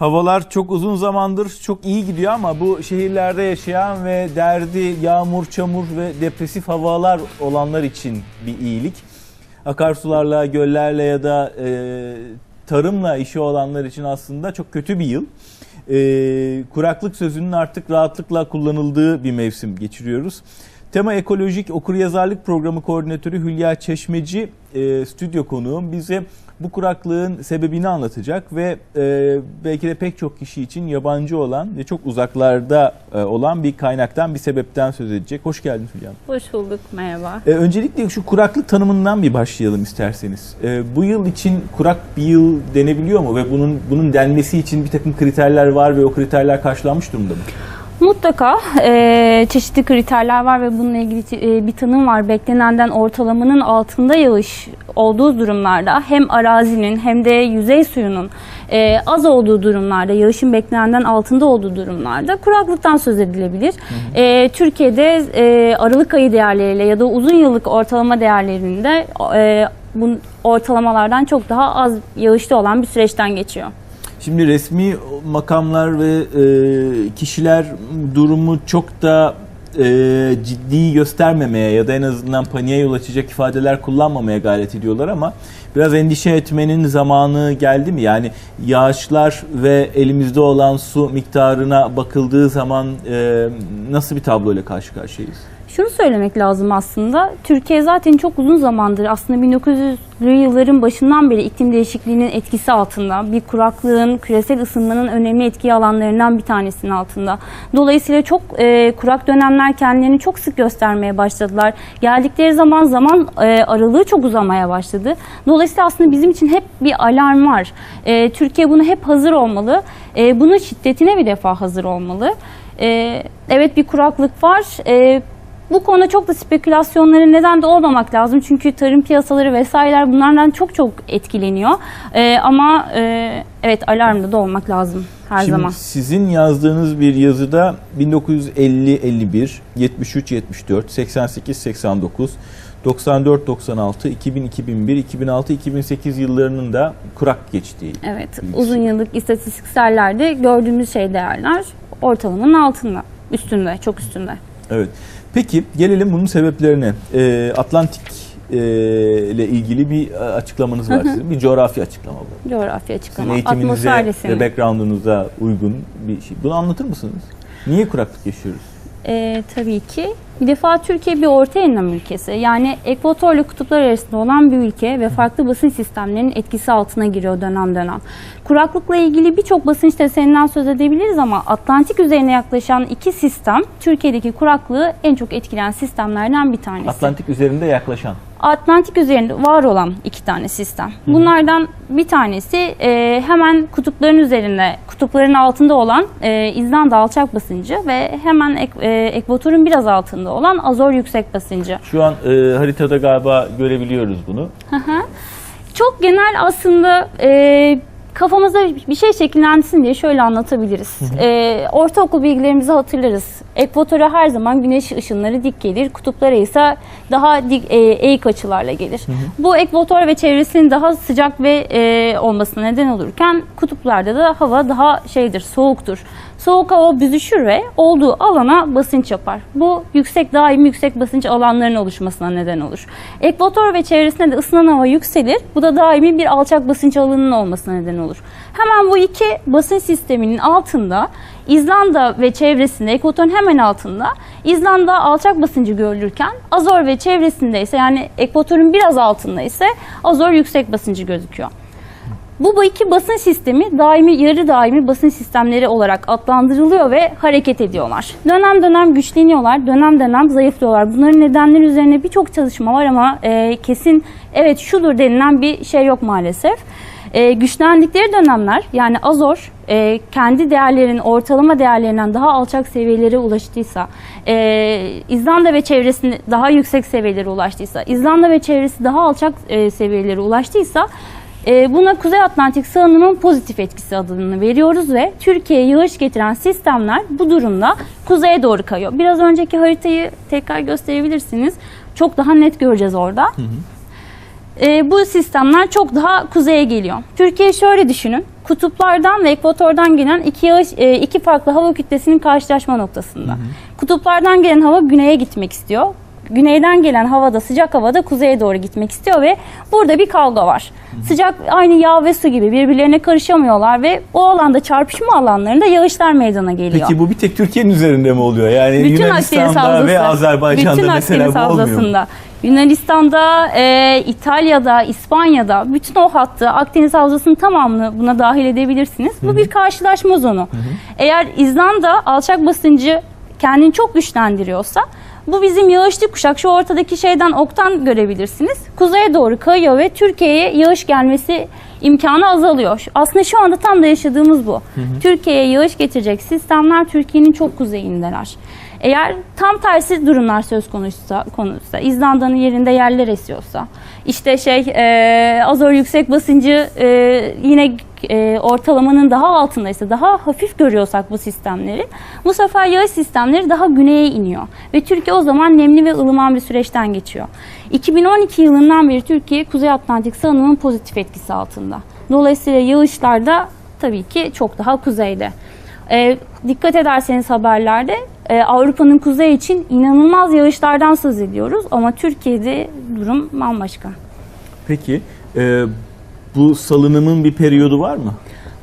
Havalar çok uzun zamandır çok iyi gidiyor ama bu şehirlerde yaşayan ve derdi yağmur, çamur ve depresif havalar olanlar için bir iyilik. Akarsularla, göllerle ya da e, tarımla işi olanlar için aslında çok kötü bir yıl. E, kuraklık sözünün artık rahatlıkla kullanıldığı bir mevsim geçiriyoruz. Tema Ekolojik Okuryazarlık Programı Koordinatörü Hülya Çeşmeci e, stüdyo konuğum bize bu kuraklığın sebebini anlatacak ve e, belki de pek çok kişi için yabancı olan ve çok uzaklarda e, olan bir kaynaktan bir sebepten söz edecek. Hoş geldin Hülya. Hoş bulduk, merhaba. E, öncelikle şu kuraklık tanımından bir başlayalım isterseniz. E, bu yıl için kurak bir yıl denebiliyor mu ve bunun bunun denmesi için bir takım kriterler var ve o kriterler karşılanmış durumda mı? Mutlaka e, çeşitli kriterler var ve bununla ilgili e, bir tanım var. Beklenenden ortalamanın altında yağış olduğu durumlarda hem arazinin hem de yüzey suyunun e, az olduğu durumlarda, yağışın beklenenden altında olduğu durumlarda kuraklıktan söz edilebilir. E, Türkiye'de e, Aralık ayı değerleriyle ya da uzun yıllık ortalama değerlerinde e, bu ortalamalardan çok daha az yağışlı olan bir süreçten geçiyor. Şimdi resmi makamlar ve e, kişiler durumu çok da e, ciddi göstermemeye ya da en azından paniğe yol açacak ifadeler kullanmamaya gayret ediyorlar ama biraz endişe etmenin zamanı geldi mi? Yani yağışlar ve elimizde olan su miktarına bakıldığı zaman e, nasıl bir tabloyla karşı karşıyayız? Şunu söylemek lazım aslında. Türkiye zaten çok uzun zamandır aslında 1900'lü yılların başından beri iklim değişikliğinin etkisi altında. Bir kuraklığın, küresel ısınmanın önemli etki alanlarından bir tanesinin altında. Dolayısıyla çok e, kurak dönemler kendilerini çok sık göstermeye başladılar. Geldikleri zaman zaman e, aralığı çok uzamaya başladı. Dolayısıyla aslında bizim için hep bir alarm var. E, Türkiye buna hep hazır olmalı. E, bunun şiddetine bir defa hazır olmalı. E, evet bir kuraklık var. E, bu konuda çok da spekülasyonlara neden de olmamak lazım. Çünkü tarım piyasaları vesaireler bunlardan çok çok etkileniyor. Ee, ama e, evet alarmda da olmak lazım her Şimdi zaman. sizin yazdığınız bir yazıda 1950-51, 73-74, 88-89, 94-96, 2000-2001, 2006-2008 yıllarının da kurak geçtiği. Evet bilgisi. uzun yıllık istatistiksellerde gördüğümüz şey değerler ortalamanın altında, üstünde, çok üstünde. Evet. Peki gelelim bunun sebeplerine. Ee, Atlantik e, ile ilgili bir açıklamanız var sizin. Bir coğrafya açıklama bu. Coğrafya Sizin açıklama, eğitiminize atmosfer ve background'unuza uygun bir şey. Bunu anlatır mısınız? Niye kuraklık yaşıyoruz? Ee, tabii ki. Bir defa Türkiye bir orta enlem ülkesi. Yani ekvatorla kutuplar arasında olan bir ülke ve farklı basın sistemlerinin etkisi altına giriyor dönem dönem. Kuraklıkla ilgili birçok basınç deseninden söz edebiliriz ama Atlantik üzerine yaklaşan iki sistem Türkiye'deki kuraklığı en çok etkileyen sistemlerden bir tanesi. Atlantik üzerinde yaklaşan. Atlantik üzerinde var olan iki tane sistem. Bunlardan bir tanesi e, hemen kutupların üzerinde, kutupların altında olan e, İzlanda alçak basıncı ve hemen ek, e, ekvatorun biraz altında olan Azor yüksek basıncı. Şu an e, haritada galiba görebiliyoruz bunu. Çok genel aslında e, kafamızda bir şey şekillensin diye şöyle anlatabiliriz. E, ortaokul bilgilerimizi hatırlarız. Ekvatora her zaman güneş ışınları dik gelir. Kutuplara ise daha dik, e, eğik açılarla gelir. Bu ekvator ve çevresinin daha sıcak ve e, olmasına neden olurken kutuplarda da hava daha şeydir, soğuktur. Soğuk hava büzüşür ve olduğu alana basınç yapar. Bu yüksek daimi yüksek basınç alanlarının oluşmasına neden olur. Ekvator ve çevresinde de ısınan hava yükselir. Bu da daimi bir alçak basınç alanının olmasına neden olur. Hemen bu iki basınç sisteminin altında İzlanda ve çevresinde, ekvatorun hemen altında İzlanda alçak basıncı görülürken Azor ve çevresinde ise yani ekvatorun biraz altında ise Azor yüksek basıncı gözüküyor. Bu iki basın sistemi daimi yarı daimi basın sistemleri olarak adlandırılıyor ve hareket ediyorlar. Dönem dönem güçleniyorlar, dönem dönem zayıflıyorlar. Bunların nedenleri üzerine birçok çalışma var ama e, kesin evet şudur denilen bir şey yok maalesef. E, güçlendikleri dönemler yani Azor e, kendi değerlerin ortalama değerlerinden daha alçak seviyelere ulaştıysa, e, İzlanda ve çevresinde daha yüksek seviyelere ulaştıysa, İzlanda ve çevresi daha alçak e, seviyelere ulaştıysa buna Kuzey Atlantik sağanının pozitif etkisi adını veriyoruz ve Türkiye'ye yağış getiren sistemler bu durumda kuzeye doğru kayıyor. Biraz önceki haritayı tekrar gösterebilirsiniz. Çok daha net göreceğiz orada. E, bu sistemler çok daha kuzeye geliyor. Türkiye şöyle düşünün. kutuplardan ve ekvatordan gelen iki yağış, e, iki farklı hava kütlesinin karşılaşma noktasında. Kutuplardan gelen hava güneye gitmek istiyor. Güneyden gelen havada sıcak havada kuzeye doğru gitmek istiyor ve burada bir kavga var. Sıcak aynı yağ ve su gibi birbirlerine karışamıyorlar ve o alanda çarpışma alanlarında yağışlar meydana geliyor. Peki bu bir tek Türkiye'nin üzerinde mi oluyor? Yani Bütün Akdeniz Yunanistan'da Havzası. ve Azerbaycan'da bütün mesela Akdeniz bu olmuyor mu? Yunanistan'da, e, İtalya'da, İspanya'da bütün o hattı Akdeniz Havzası'nın tamamını buna dahil edebilirsiniz. Bu bir karşılaşma zonu. Eğer İzlanda alçak basıncı kendini çok güçlendiriyorsa bu bizim yağışlı kuşak şu ortadaki şeyden oktan görebilirsiniz. Kuzeye doğru kayıyor ve Türkiye'ye yağış gelmesi imkanı azalıyor. Aslında şu anda tam da yaşadığımız bu. Türkiye'ye yağış getirecek sistemler Türkiye'nin çok kuzeyindeler. Eğer tam tersi durumlar söz konusuysa, konusuysa İzlanda'nın yerinde yerler esiyorsa, işte şey e, Azor yüksek basıncı e, yine e, ortalamanın daha altındaysa, daha hafif görüyorsak bu sistemleri, bu sefer yağış sistemleri daha güneye iniyor. Ve Türkiye o zaman nemli ve ılıman bir süreçten geçiyor. 2012 yılından beri Türkiye Kuzey Atlantik salınımın pozitif etkisi altında. Dolayısıyla yağışlar da tabii ki çok daha kuzeyde. E, dikkat ederseniz haberlerde e, Avrupa'nın kuzeyi için inanılmaz yağışlardan söz ediyoruz ama Türkiye'de durum bambaşka. Peki e, bu salınımın bir periyodu var mı?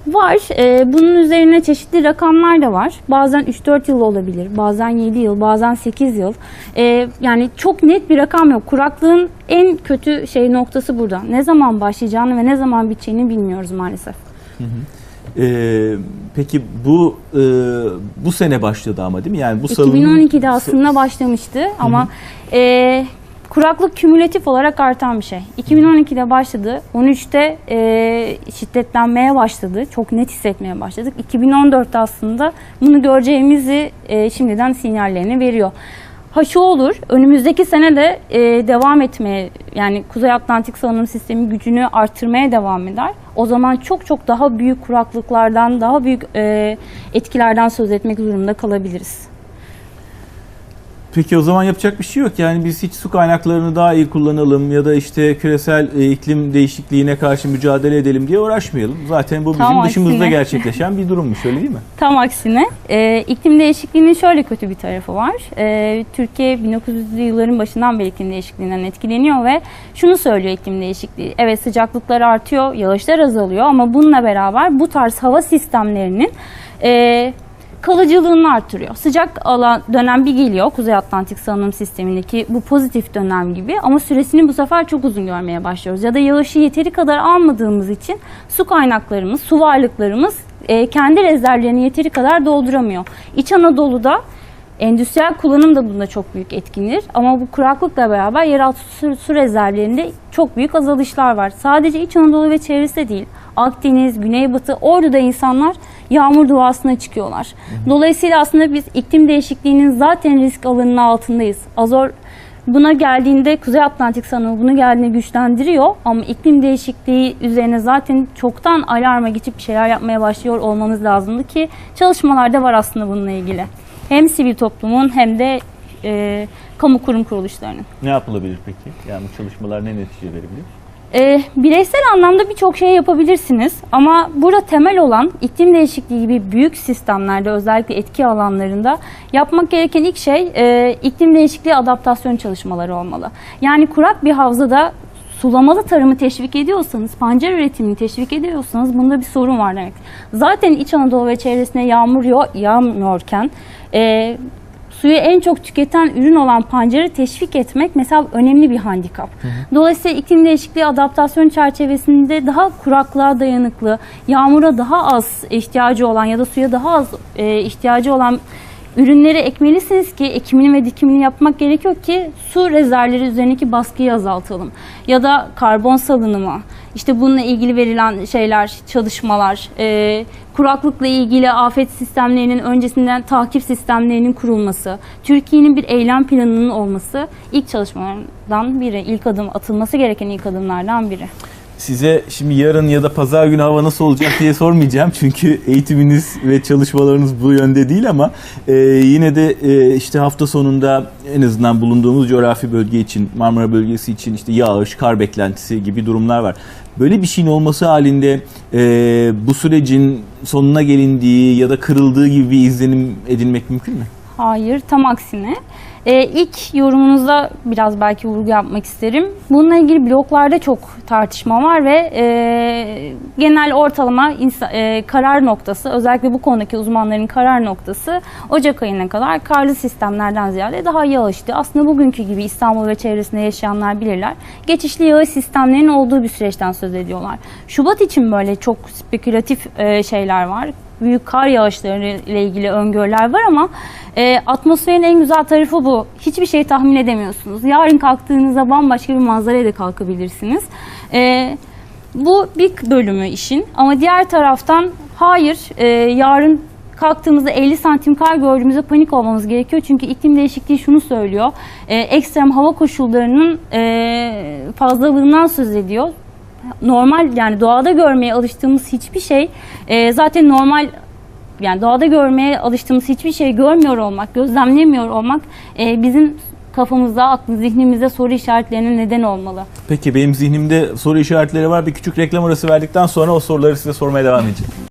Var. e, bunun üzerine çeşitli rakamlar da var. Bazen 3-4 yıl olabilir, bazen 7 yıl, bazen 8 yıl. E, yani çok net bir rakam yok. Kuraklığın en kötü şey noktası burada. Ne zaman başlayacağını ve ne zaman biteceğini bilmiyoruz maalesef. E, peki bu e, bu sene başladı ama değil mi? Yani bu salınım 2012'de aslında başlamıştı ama e, kuraklık kümülatif olarak artan bir şey. 2012'de başladı, 13'te e, şiddetlenmeye başladı, çok net hissetmeye başladık. 2014'te aslında bunu göreceğimizi e, şimdiden sinyallerini veriyor. Ha şu olur, önümüzdeki sene de e, devam etmeye, yani Kuzey Atlantik salınım sistemi gücünü arttırmaya devam eder. O zaman çok çok daha büyük kuraklıklardan, daha büyük e, etkilerden söz etmek durumunda kalabiliriz. Peki o zaman yapacak bir şey yok. Yani biz hiç su kaynaklarını daha iyi kullanalım ya da işte küresel e, iklim değişikliğine karşı mücadele edelim diye uğraşmayalım. Zaten bu bizim Tam dışımızda aksine. gerçekleşen bir durummuş öyle değil mi? Tam aksine e, iklim değişikliğinin şöyle kötü bir tarafı var. E, Türkiye 1900'lü yılların başından beri iklim değişikliğinden etkileniyor ve şunu söylüyor iklim değişikliği. Evet sıcaklıklar artıyor, yağışlar azalıyor ama bununla beraber bu tarz hava sistemlerinin e, kalıcılığını artırıyor. Sıcak alan dönem bir geliyor Kuzey Atlantik salınım sistemindeki bu pozitif dönem gibi ama süresini bu sefer çok uzun görmeye başlıyoruz. Ya da yağışı yeteri kadar almadığımız için su kaynaklarımız, su varlıklarımız e, kendi rezervlerini yeteri kadar dolduramıyor. İç Anadolu'da endüstriyel kullanım da bunda çok büyük etkinir. Ama bu kuraklıkla beraber yeraltı su, su rezervlerinde çok büyük azalışlar var. Sadece İç Anadolu ve çevresi de değil. Akdeniz, Güneybatı, Ordu'da insanlar yağmur duasına çıkıyorlar. Dolayısıyla aslında biz iklim değişikliğinin zaten risk alanının altındayız. Azor buna geldiğinde Kuzey Atlantik sanımı bunu geldiğinde güçlendiriyor ama iklim değişikliği üzerine zaten çoktan alarma geçip bir şeyler yapmaya başlıyor olmamız lazımdı ki çalışmalarda var aslında bununla ilgili. Hem sivil toplumun hem de e, kamu kurum kuruluşlarının. Ne yapılabilir peki? Yani bu çalışmalar ne netice verebilir? E, bireysel anlamda birçok şey yapabilirsiniz ama burada temel olan iklim değişikliği gibi büyük sistemlerde özellikle etki alanlarında yapmak gereken ilk şey e, iklim değişikliği adaptasyon çalışmaları olmalı. Yani kurak bir havzada sulamalı tarımı teşvik ediyorsanız, pancar üretimini teşvik ediyorsanız bunda bir sorun var demek. Zaten İç Anadolu ve çevresine yağmur yo- yağmıyorken e, suyu en çok tüketen ürün olan pancarı teşvik etmek mesela önemli bir handikap. Dolayısıyla iklim değişikliği adaptasyon çerçevesinde daha kuraklığa dayanıklı, yağmura daha az ihtiyacı olan ya da suya daha az e, ihtiyacı olan ürünleri ekmelisiniz ki ekimini ve dikimini yapmak gerekiyor ki su rezervleri üzerindeki baskıyı azaltalım. Ya da karbon salınımı, işte bununla ilgili verilen şeyler, çalışmalar, e, kuraklıkla ilgili afet sistemlerinin öncesinden takip sistemlerinin kurulması, Türkiye'nin bir eylem planının olması ilk çalışmalardan biri, ilk adım atılması gereken ilk adımlardan biri. Size şimdi yarın ya da pazar günü hava nasıl olacak diye sormayacağım. Çünkü eğitiminiz ve çalışmalarınız bu yönde değil ama e, yine de e, işte hafta sonunda en azından bulunduğumuz coğrafi bölge için, Marmara bölgesi için işte yağış, kar beklentisi gibi durumlar var. Böyle bir şeyin olması halinde e, bu sürecin sonuna gelindiği ya da kırıldığı gibi bir izlenim edinmek mümkün mü? Hayır, tam aksine. Ee, ilk yorumunuzda biraz belki vurgu yapmak isterim. Bununla ilgili bloglarda çok tartışma var ve e, genel ortalama insa- e, karar noktası, özellikle bu konudaki uzmanların karar noktası Ocak ayına kadar karlı sistemlerden ziyade daha yağışlı. Aslında bugünkü gibi İstanbul ve çevresinde yaşayanlar bilirler. Geçişli yağış sistemlerinin olduğu bir süreçten söz ediyorlar. Şubat için böyle çok spekülatif e, şeyler var büyük kar yağışları ile ilgili öngörüler var ama e, atmosferin en güzel tarafı bu. Hiçbir şey tahmin edemiyorsunuz. Yarın kalktığınızda bambaşka bir manzaraya da kalkabilirsiniz. E, bu bir bölümü işin ama diğer taraftan hayır e, yarın kalktığımızda 50 santim kar gördüğümüzde panik olmamız gerekiyor. Çünkü iklim değişikliği şunu söylüyor. E, ekstrem hava koşullarının e, fazlalığından söz ediyor normal yani doğada görmeye alıştığımız hiçbir şey e, zaten normal yani doğada görmeye alıştığımız hiçbir şey görmüyor olmak, gözlemlemiyor olmak e, bizim kafamızda, aklı, zihnimizde soru işaretlerine neden olmalı. Peki benim zihnimde soru işaretleri var. Bir küçük reklam arası verdikten sonra o soruları size sormaya devam edeceğim.